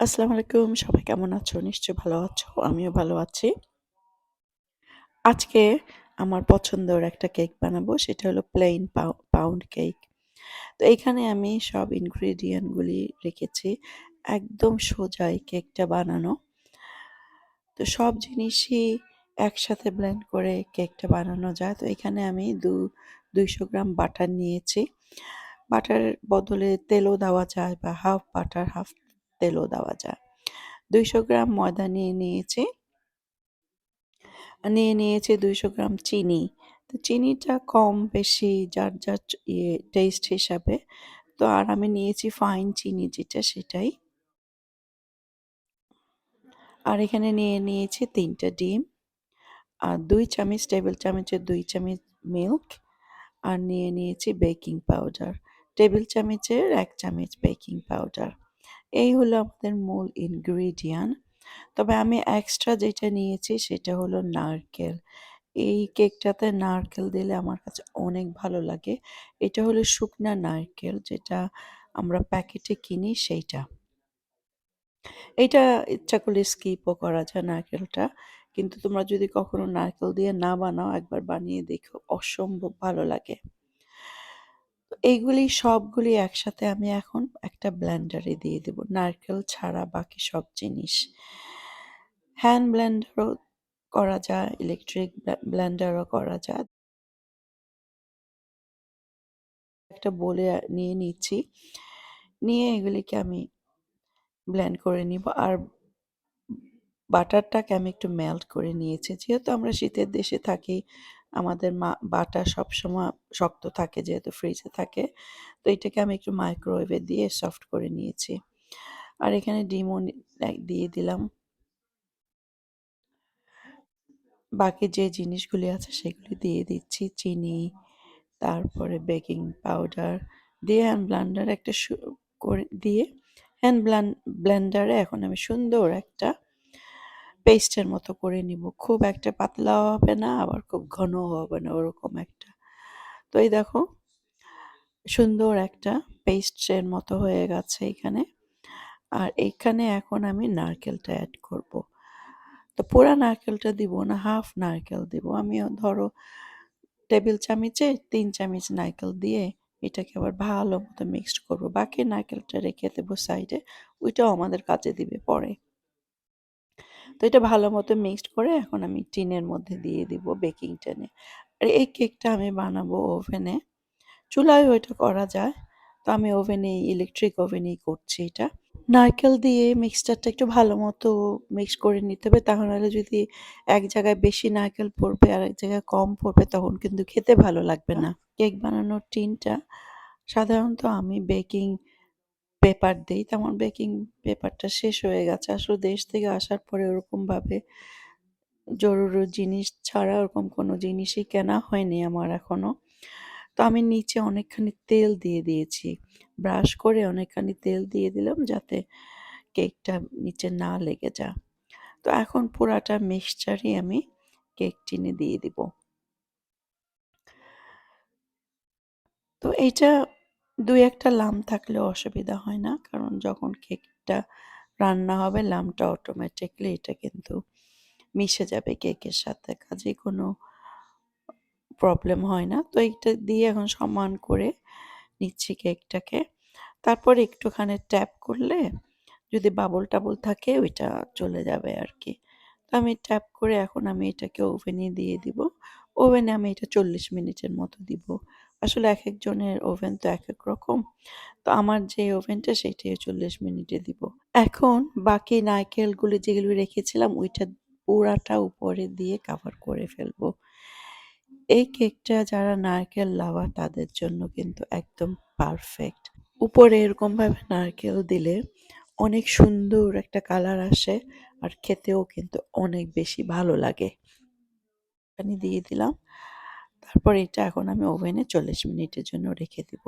আসসালামু আলাইকুম। সবাই কেমন আছো? নিশ্চয়ই ভালো আছো। আমিও ভালো আছি। আজকে আমার পছন্দের একটা কেক বানাবো। সেটা হলো প্লেইন পাউ পাউন্ড কেক। তো এইখানে আমি সব ইনগ্রিডিয়েন্ট গুলি রেখেছি। একদম সোজা এই কেকটা বানানো। তো সব জিনিসই একসাথে ব্লেন্ড করে কেকটা বানানো যায়। তো এখানে আমি দু ২০০ গ্রাম বাটার নিয়েছি। বাটার বদলে তেলও দেওয়া যায় বা হাফ বাটার হাফ তেলও দেওয়া যায়। ২০০ গ্রাম ময়দা নিয়ে নিয়েছি। নিয়ে নিয়েছি ২০০ গ্রাম চিনি। তো চিনিটা কম বেশি যার, যার ইয়ে টেস্ট হিসাবে। তো আর আমি নিয়েছি ফাইন চিনি যেটা সেটাই। আর এখানে নিয়ে নিয়েছি ৩ টা ডিম। আর ২ চামচ টেবিল চামচের ২ চামচ মিল্ক। আর নিয়ে নিয়েছি বেকিং পাউডার। টেবিল চামচের ১ চামচ বেকিং পাউডার। এই হলো আমাদের মূল ইনগ্রিডিয়েন্ট। তবে আমি এক্সট্রা যেটা নিয়েছি সেটা হলো নারকেল। এই কেকটাতে নারকেল দিলে আমার কাছে অনেক ভালো লাগে। এটা হলো শুকনা নারকেল যেটা আমরা প্যাকেটে কিনি সেইটা। এইটা ইচ্ছা করলে স্কিপও করা যায় নারকেলটা। কিন্তু তোমরা যদি কখনো নারকেল দিয়ে না বানাও, একবার বানিয়ে দেখো, অসম্ভব ভালো লাগে। এইগুলি সবগুলি একসাথে আমি এখন একটা ব্লেন্ডারে দিয়ে দেব। নারকেল ছাড়া বাকি সব জিনিস। হ্যান্ড ব্লেন্ডারও করা যায়, ইলেকট্রিক ব্লে ব্লেন্ডারও করা যায়। একটা বলে নিয়ে নিচ্ছি। নিয়ে এগুলিকে আমি ব্লেন্ড করে নিব। আর বাটারটাকে আমি একটু মেল্ট করে নিয়েছি। যেহেতু আমরা শীতের দেশে থাকি, আমাদের মা বাটা সবসময় শক্ত থাকে যেহেতু ফ্রিজে থাকে। তো এটাকে আমি একটু মাইক্রোওয়েভে দিয়ে সফট করে নিয়েছি। আর এখানে ডিমও দিয়ে দিলাম। বাকি যে জিনিসগুলি আছে সেগুলি দিয়ে দিচ্ছি। চিনি, তারপরে বেকিং পাউডার দিয়ে হ্যান্ড ব্লান্ডার একটা করে দিয়ে হ্যান্ড ব্লান ব্লেন্ডারে এখন আমি সুন্দর একটা পেস্টের মতো করে নিব। খুব একটা পাতলাও হবে না আবার খুব ঘনও হবে না ওরকম একটা। তো এই দেখো সুন্দর একটা পেস্টের মতো হয়ে গেছে এখানে। আর এইখানে এখন আমি নারকেলটা অ্যাড করব। তো পুরা নারকেলটা দিব না, হাফ নারকেল দিব। আমি ধরো টেবিল চামিচে তিন চামিচ নারকেল দিয়ে এটাকে আবার ভালো মতো মিক্সড করব। বাকি নারকেলটা রেখে দেবো সাইডে। ওইটাও আমাদের কাজে দিবে পরে। তো এটা ভালো মতো মিক্সড করে এখন আমি টিনের মধ্যে দিয়ে দিব বেকিং টিনে। আর এই কেকটা আমি বানাবো ওভেনে। চুলায় এটা করা যায়। তো আমি ওভেনেই ইলেকট্রিক ওভেনেই করছি এটা। নারকেল দিয়ে মিক্সচারটা একটু ভালো মতো মিক্স করে নিতে হবে। তাহলে যদি এক জায়গায় বেশি নারকেল পড়বে আর এক জায়গায় কম পড়বে তখন কিন্তু খেতে ভালো লাগবে না। কেক বানানোর টিনটা সাধারণত আমি বেকিং পেপার দেই। তো আমার বেকিং পেপারটা শেষ হয়ে গেছে। আসলে দেশ থেকে আসার পরে ওরকমভাবে জরুরি জিনিস ছাড়া ওরকম কোনো জিনিসই কেনা হয়নি আমার এখনও তো আমি নিচে অনেকখানি তেল দিয়ে দিয়েছি। ব্রাশ করে অনেকখানি তেল দিয়ে দিলাম যাতে কেকটা নিচে না লেগে যায়। তো এখন পুরাটা মিক্সচারই আমি কেক টিনে দিয়ে দিব। তো এইটা ২-১ লাম থাকলে অসুবিধা হয় না। কারণ যখন কেকটা রান্না হবে, লামটা অটোমেটিকলি এটা কিন্তু মিশে যাবে কেকের সাথে। কাজেই কোনো প্রবলেম হয় না। তো এইটা দিয়ে এখন সমান করে নিচ্ছি কেকটাকে। তারপর একটুখানি ট্যাপ করলে যদি বাবল-টাবল থাকে, ওইটা চলে যাবে আর কি তো আমি ট্যাপ করে এখন আমি এটাকে ওভেনে দিয়ে দিব। ওভেনে আমি এটা ৪০ মিনিটের মতো দিব। আসলে এক একজনের ওভেন তো এক এক রকম। তো আমার যে ওভেনটা সেইটাই ৪০ মিনিটে দিব। এখন বাকি নারকেলগুলো যেগুলো রেখেছিলাম, ওইটা পুরাটা উপরে দিয়ে কাভার করে ফেলব। এই কেকটা যারা নারকেল লাভার তাদের জন্য কিন্তু একদম পারফেক্ট। উপরে এরকমভাবে নারকেল দিলে অনেক সুন্দর একটা কালার আসে আর খেতেও কিন্তু অনেক বেশি ভালো লাগে। পানি দিয়ে দিলাম। তারপর এটা এখন আমি ওভেনে ৪০ মিনিটের জন্য রেখে দিব।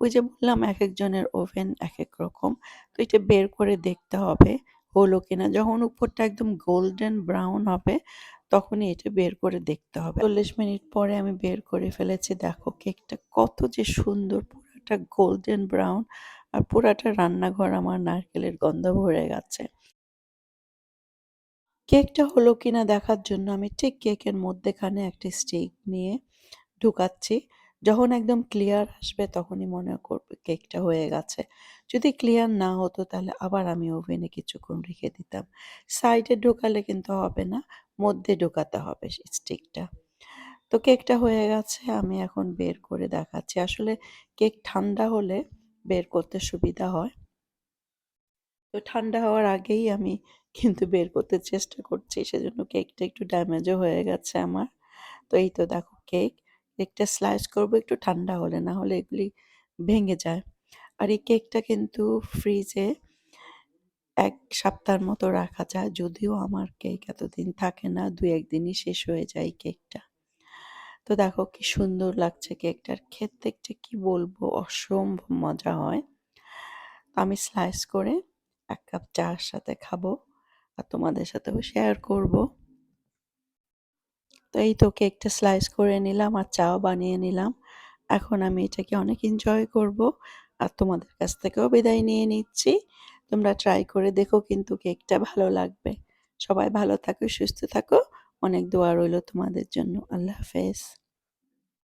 ওই যে বললাম, এক একজনের ওভেন এক এক রকম। তো এটা বের করে দেখতে হবে, হলো কিনা। যখন উপরটা একদম গোল্ডেন ব্রাউন হবে, তখনই এটা বের করে দেখতে হবে। ৪০ মিনিট পরে আমি বের করে ফেলেছি। দেখো কেকটা কত যে সুন্দর, পুরাটা গোল্ডেন ব্রাউন আর পুরাটা রান্নাঘর আমার নারকেলের গন্ধ ভরে গেছে কেকটা হলো কিনা দেখার জন্য আমি ঠিক কেকের মধ্যেখানে একটা স্টিক নিয়ে ঢুকাচ্ছি। যখন একদম ক্লিয়ার আসবে তখনই মনে করবে কেকটা হয়ে গেছে। যদি ক্লিয়ার না হতো তাহলে আবার আমি ওভেনে কিছুক্ষণ রেখে দিতাম। সাইডে ঢোকালে কিন্তু হবে না, মধ্যে ঢোকাতে হবে স্টিকটা তো কেকটা হয়ে গেছে, আমি এখন বের করে দেখাচ্ছি। আসলে কেক ঠান্ডা হলে বের করতে সুবিধা হয়। তো ঠান্ডা হওয়ার আগেই আমি কিন্তু বের করতে চেষ্টা করছি, সেজন্য কেকটা একটু ড্যামেজও হয়ে গেছে আমার। তো এই তো দেখো কেক কেকটা স্লাইস করব, একটু ঠান্ডা হলে, না হলে এগুলি ভেঙে যায়। আর এই কেকটা কিন্তু ফ্রিজে এক সপ্তাহের মতো রাখা যায়, যদিও আমার কেক এতদিন থাকে না দু একদিনই শেষ হয়ে যায় কেকটা। তো দেখো কি সুন্দর লাগছে কেকটার, খেতে যে কি বলব, অসম্ভব মজা হয়। আমি স্লাইস করে এক কাপ চার সাথে খাব, আর তোমাদের সাথেও শেয়ার করব। তো এই তো কেকটা স্লাইস করে নিলাম আর চাও বানিয়ে নিলাম। এখন আমি এটাকে অনেক এনজয় করব আর তোমাদের কাছ থেকেও বিদায় নিয়ে নিচ্ছি। তোমরা ট্রাই করে দেখো কিন্তু কেকটা ভালো লাগবে। সবাই ভালো থাকো, সুস্থ থাকো। অনেক দোয়া রইল তোমাদের জন্য। আল্লাহ হাফেজ।